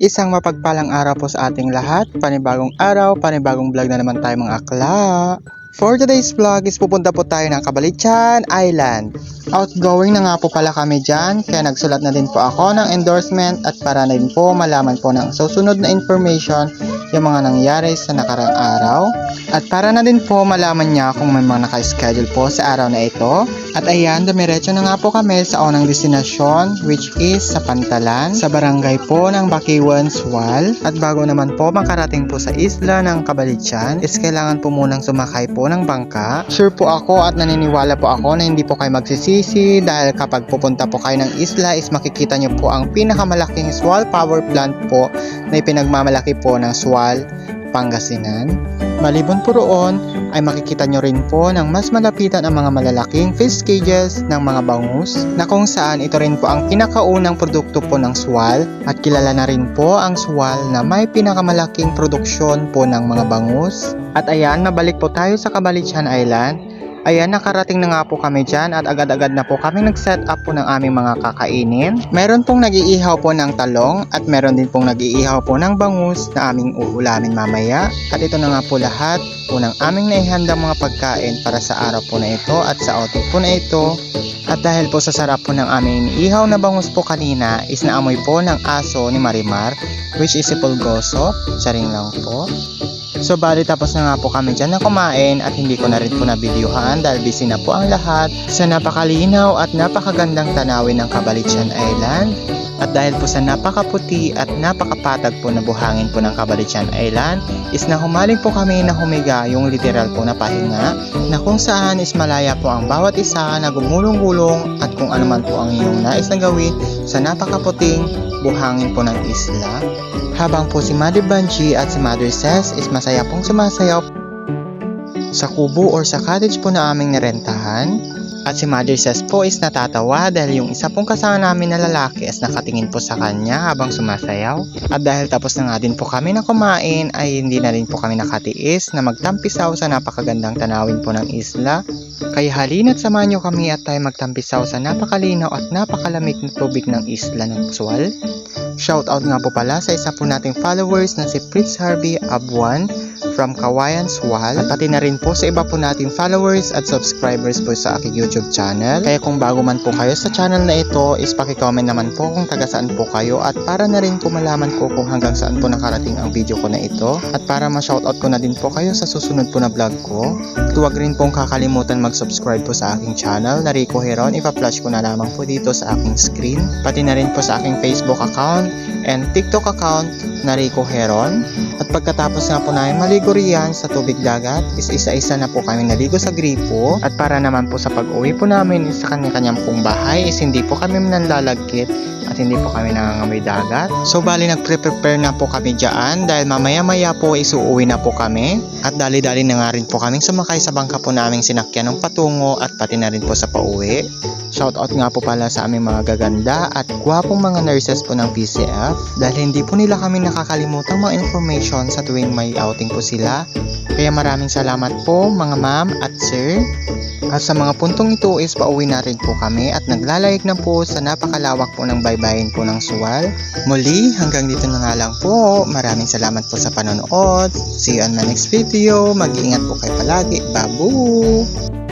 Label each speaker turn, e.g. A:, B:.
A: Isang mapagpalang araw po sa ating lahat. Panibagong araw, panibagong vlog na naman tayo mga akla. For today's vlog is pupunta po tayo ng Kabalican Island. Outgoing na nga po pala kami dyan, kaya nagsulat na din po ako ng endorsement at para na din po malaman po ng susunod na information yung mga nangyari sa nakarang araw. At para na din po malaman niya kung may mga naka-schedule po sa araw na ito. At ayan, dumiretso na nga po kami sa unang destinasyon which is sa Pantalan, sa barangay po ng Bakiwan, Sual. At bago naman po makarating po sa isla ng Kabalican is kailangan po munang sumakay po ng bangka. Sure po ako at naniniwala po ako na hindi po kayo magsisisi dahil kapag pupunta po kayo ng isla is makikita nyo po ang pinakamalaking Sual Power Plant po na ipinagmamalaki po ng Sual, Pangasinan. Maliban po roon ay makikita nyo rin po ng mas malapitan ang mga malalaking fish cages ng mga bangus na kung saan ito rin po ang pinakaunang produkto po ng swal at kilala na rin po ang swal na may pinakamalaking produksyon po ng mga bangus. At ayan, mabalik po tayo sa Kabalican Island. Ayan, nakarating na nga po kami dyan at agad-agad na po kami nag-set up po ng aming mga kakainin. Meron pong nag-iihaw po ng talong at meron din pong nag-iihaw po ng bangus na aming uulamin mamaya. At ito na nga po lahat po ng aming naihandang mga pagkain para sa araw po na ito at sa outing po na ito. At dahil po sa sarap po ng aming ihaw na bangus po kanina is naamoy po ng aso ni Marimar which is si Pulgoso. Siya rin lang po. So bali tapos na nga po kami dyan na kumain at hindi ko na rin po nabidyuhan dahil busy na po ang lahat sa napakalinaw at napakagandang tanawin ng Kabalican Island. At dahil po sa napakaputi at napakapatag po na buhangin po ng Kabalican Island is na humaling po kami na humiga yung literal po na pahinga na kung saan is malaya po ang bawat isa na gumulong-gulong at kung ano man po ang iyong nais na gawin sa napakaputing buhangin po ng isla. Habang po si Mother Banshee at si Mother Ses is masaya pong sumasayaw sa kubo or sa cottage po na aming narentahan. At si Mother Ses po is natatawa dahil yung isa pong kasama namin na lalaki is nakatingin po sa kanya habang sumasayaw. At dahil tapos na nga din po kami na kumain ay hindi na rin po kami nakatiis na magtampisaw sa napakagandang tanawin po ng isla. Kaya halina't samahan nyo kami at tayo magtampisaw sa napakalinaw at napakalamig na tubig ng isla ng Sual. Shoutout nga po pala sa isa po nating followers na si Prince Harvey Abuan from Kawayan Swal at pati na rin po sa iba po nating followers at subscribers po sa aking YouTube channel. Kaya kung bago man po kayo sa channel na ito is pakicomment naman po kung taga saan po kayo at para na rin po malaman ko kung hanggang saan po nakarating ang video ko na ito at para ma-shoutout ko na din po kayo sa susunod po na vlog ko. At huwag rin pong kakalimutan mag-subscribe po sa aking channel na Rico Heron. Ipa-flash ko na lamang po dito sa aking screen. Pati na rin po sa aking Facebook account and TikTok account na Rico Heron. At pagkatapos nga po namin maligo riyan sa tubig dagat, is isa-isa na po kami naligo sa gripo. At para naman po sa pag-uwi po namin sa kanya-kanyang pong bahay is hindi po kami nanlalagkit at hindi po kami nangangamoy dagat. So bali nagpre-prepare na po kami dyan dahil mamaya-maya po is uuwi na po kami. At dali-dali na nga rin po kaming sumakay sa bangka po naming sinakyan ng patungo at pati na rin po sa pauwi. Shoutout nga po pala sa aming mga gaganda at gwapong mga nurses po ng PCF dahil hindi po nila kami nakakalimutang mga information sa tuwing may outing po sila. Kaya maraming salamat po mga ma'am at sir. At sa mga puntong ito is pauwi na rin po kami at naglalayag na po sa napakalawak po ng baybayin po ng Suwal. Muli, hanggang dito na nga lang po. Maraming salamat po sa panonood. See you on my next video. Mag-iingat po kayo palagi. Babu!